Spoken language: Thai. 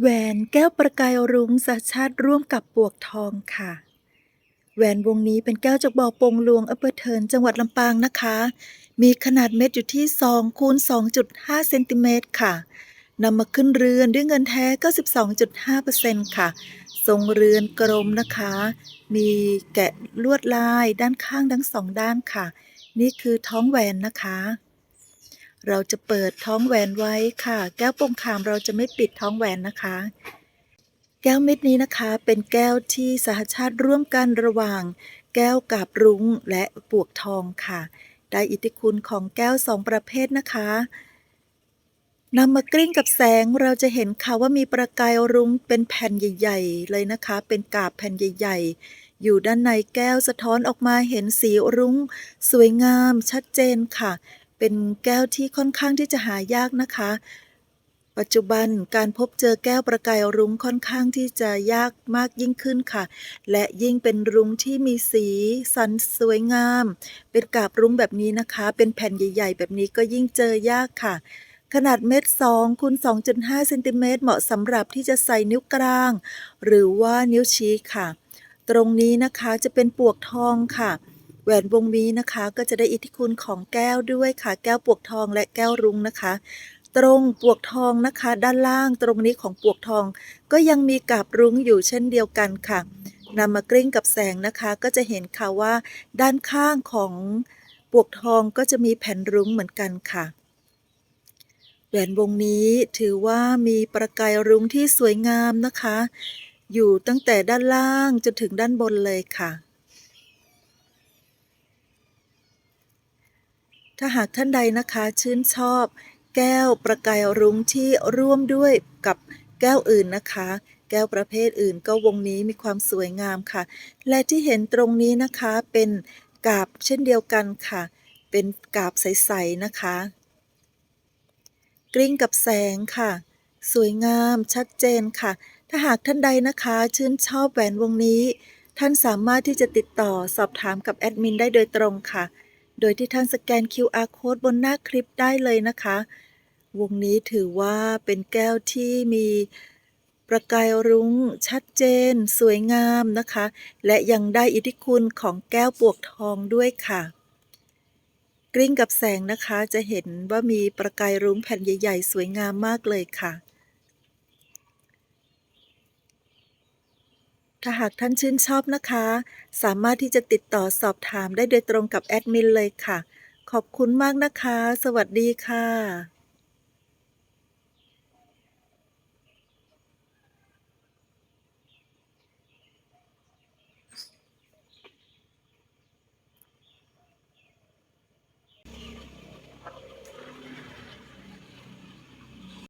แหวนแก้วประกายรุ้งสหชาติร่วมกับปวกทองค่ะ แหวนวงนี้เป็นแก้วจากบ่อปงหลวงอำเภอเทินจังหวัดลำปางนะคะ มีขนาดเม็ดอยู่ที่2คูณ2.5เซนติเมตรค่ะนำมาขึ้นเรือนด้วยเงินแท้ 92.5%ค่ะ ทรงเรือนกลมนะคะ มีแกะลวดลายด้านข้างทั้งสองด้านค่ะ นี่คือท้องแหวนนะคะ เราจะเปิดท้องแหวนไว้ค่ะ แก้วโปงคามเราจะไม่ปิดท้องแหวนนะคะ แก้วเม็ดนี้นะคะ เป็นแก้วที่สหชาติร่วมกันระหว่าง แก้วกาบรุ้งและปวกทองค่ะ ได้อิทธิคุณของแก้วสองประเภทนะคะนำมากลิ้งกับแสงเราจะเห็นค่ะว่ามีประกายรุ้งเป็นแผ่นใหญ่ ๆ เลยนะคะ เป็นกาบแผ่นใหญ่ ๆ อยู่ด้านในแก้วสะท้อนออกมาเห็นสีรุ้ง สวยงามชัดเจนค่ะ เป็นแก้วที่ค่อนข้างที่จะหายากนะคะ ปัจจุบันการพบเจอแก้วประกายรุ้งค่อนข้างที่จะยากมากยิ่งขึ้นค่ะ และยิ่งเป็นรุ้งที่มีสีสันสวยงาม เป็นกาบรุ้งแบบนี้นะคะ เป็นแผ่นใหญ่ ๆ แบบนี้ก็ยิ่งเจอยากค่ะขนาดเม็ด2คูณ2.5เซนติเมตรเหมาะสำหรับที่จะใส่นิ้วกลาง หรือว่านิ้วชี้ค่ะ ตรงนี้นะคะจะเป็นปวกทองค่ะ แหวนวงนี้นะคะ ก็จะได้อิทธิคุณของแก้วด้วยค่ะ แก้วปวกทองและแก้วรุ้งนะคะ ตรงปวกทองนะคะ ด้านล่างตรงนี้ของปวกทอง ก็ยังมีกาบรุ้งอยู่เช่นเดียวกันค่ะนำมากลิ้งกับแสงนะคะ ก็จะเห็นค่ะว่า ด้านข้างของปวกทองก็จะมีแผ่นรุ้งเหมือนกันค่ะแหวนวงนี้ถือว่ามีประกายรุ้งที่สวยงามนะคะ อยู่ตั้งแต่ด้านล่างจนถึงด้านบนเลยค่ะ ถ้าหากท่านใดนะคะชื่นชอบ แก้วประกายรุ้งที่ร่วมด้วยกับแก้วอื่นนะคะ แก้วประเภทอื่นก็วงนี้มีความสวยงามค่ะ และที่เห็นตรงนี้นะคะเป็นกาบเช่นเดียวกันค่ะ เป็นกาบใสๆนะคะ กลิ้งกับแสงค่ะ สวยงามชัดเจนค่ะ ถ้าหากท่านใดนะคะชื่นชอบแหวนวงนี้ ท่านสามารถที่จะติดต่อสอบถามกับแอดมินได้โดยตรงค่ะ โดยที่ท่านสแกน QR code บนหน้าคลิปได้เลยนะคะ วงนี้ถือว่าเป็นแก้วที่มีประกายรุ้งชัดเจน สวยงามนะคะ และยังได้อิทธิคุณของแก้วปวกทองด้วยค่ะ กลิ้งกับแสงนะคะจะเห็นว่ามีประกายรุ้งแผ่นใหญ่ ๆ สวยงามมากเลยค่ะ ถ้าหากท่านชื่นชอบนะคะ สามารถที่จะติดต่อสอบถามได้โดยตรงกับแอดมินเลยค่ะ ขอบคุณมากนะคะ สวัสดีค่ะ